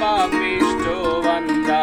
পাপিষ্ট বান্দা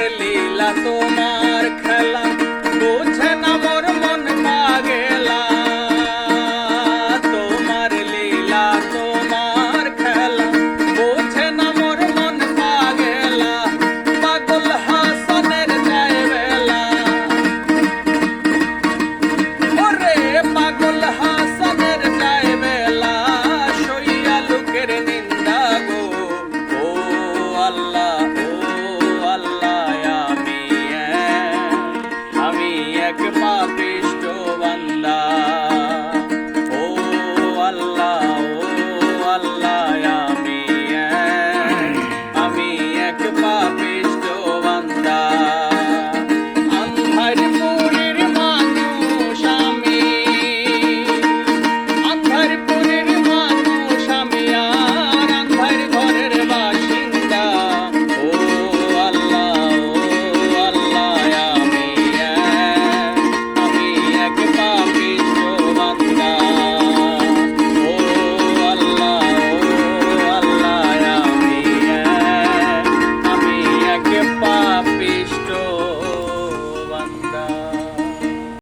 darle la toma.